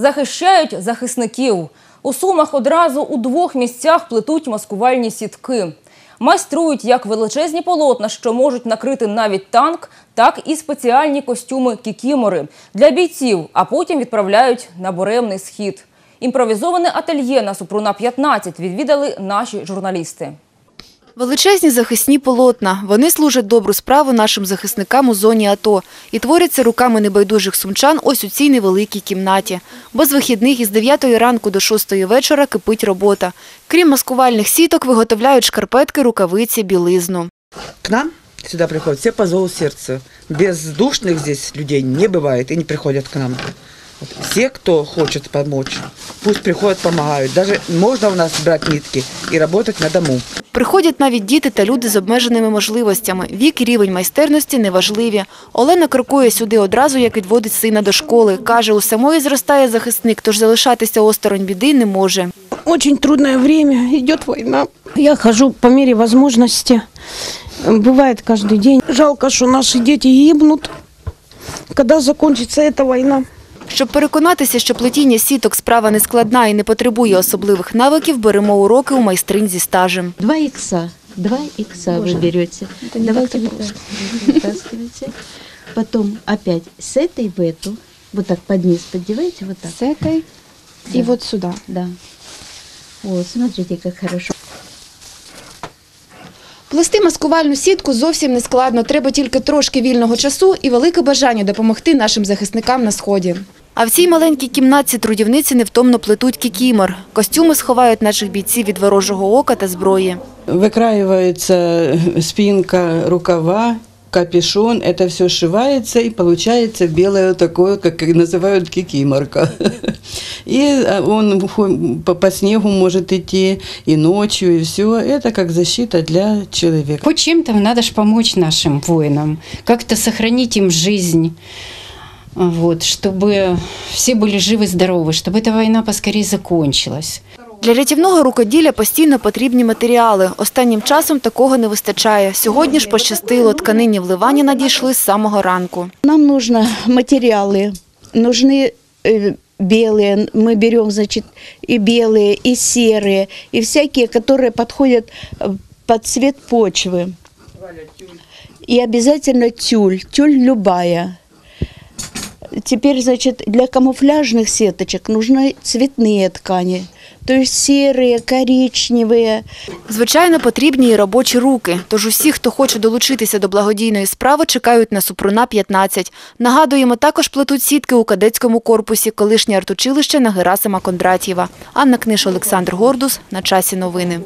Захищають захисників. У Сумах одразу у двох місцях плетуть маскувальні сітки. Майструють як величезні полотна, що можуть накрити навіть танк, так і спеціальні костюми кікімори для бійців, а потім відправляють на буремний схід. Імпровізоване ательє на Супруна 15 відвідали наші журналісти. Величезні захисні полотна. Вони служать добру справу нашим захисникам у зоні АТО і творяться руками небайдужих сумчан ось у цій невеликій кімнаті. Без вихідних із 9 ранку до 6 вечора кипить робота. Крім маскувальних сіток, виготовляють шкарпетки, рукавиці, білизну. К нам сюда приходят все по зову сердца. Бездушных здесь людей не бывает и не приходят к нам. Все, кто хочет помочь, пусть приходят, помогают. Даже можно у нас брать нитки и работать на дому. Приходять навіть діти та люди з обмеженими можливостями. Вік і рівень майстерності неважливі. Олена крокує сюди одразу, як відводить сина до школи. Каже, у самої зростає захисник, тож залишатися осторонь біди не може. Очень трудное время, идет война. Я хожу по мере возможности. Бывает каждый день. Жалко, что наши дети гибнут. Когда закончится эта война? Щоб переконатися, що плетіння сіток справа не складна і не потребує особливих навиків, беремо уроки у майстринь зі стажем. Два икса. Два икса вы берете. Давайте вот так вытаскивайте. Потом опять с этой в эту. Вот так под низ поддеваете, вот так. с этой Да. и вот сюда. Да. Вот, смотрите, как хорошо. Плести маскувальну сітку зовсім не складно. Треба тільки трошки вільного часу і велике бажання допомогти нашим захисникам на сході. А в цій маленькій кімнатці трудівниці невтомно плетуть кікімор. Костюми сховають наших бійців від ворожого ока та зброї. Выкраивается спинка рукава, капюшон, это все сшивается и получается белое такое, как и называют кикиморка. И а, он хо- по, по снегу может идти и ночью, и все. Это как защита для человека. Хоть чем-то надо же помочь нашим воинам, как-то сохранить им жизнь, вот, чтобы все были живы-здоровы, чтобы эта война поскорее закончилась. Для рятівного рукоділля постійно потрібні матеріали. Останнім часом такого не вистачає. Сьогодні ж пощастило, тканині вливання надійшли з самого ранку. Нам нужно материалы, нужны э, белые, мы берем, значит, и белые, и серые, и всякие, которые подходят э, под цвет почвы. И обязательно тюль, тюль любая. Теперь, значит, для камуфляжных сеточек нужны цветные ткани, то есть серые, коричневые, Звичайно, потрібні і робочі руки. Тож усі, хто хоче долучитися до благодійної справи, чекають на Супруна 15. Нагадуємо, також плетуть сітки у кадетському корпусі, колишнє артучилище на Герасима Кондратєва. Анна Книш, Олександр Гордус. На часі новини.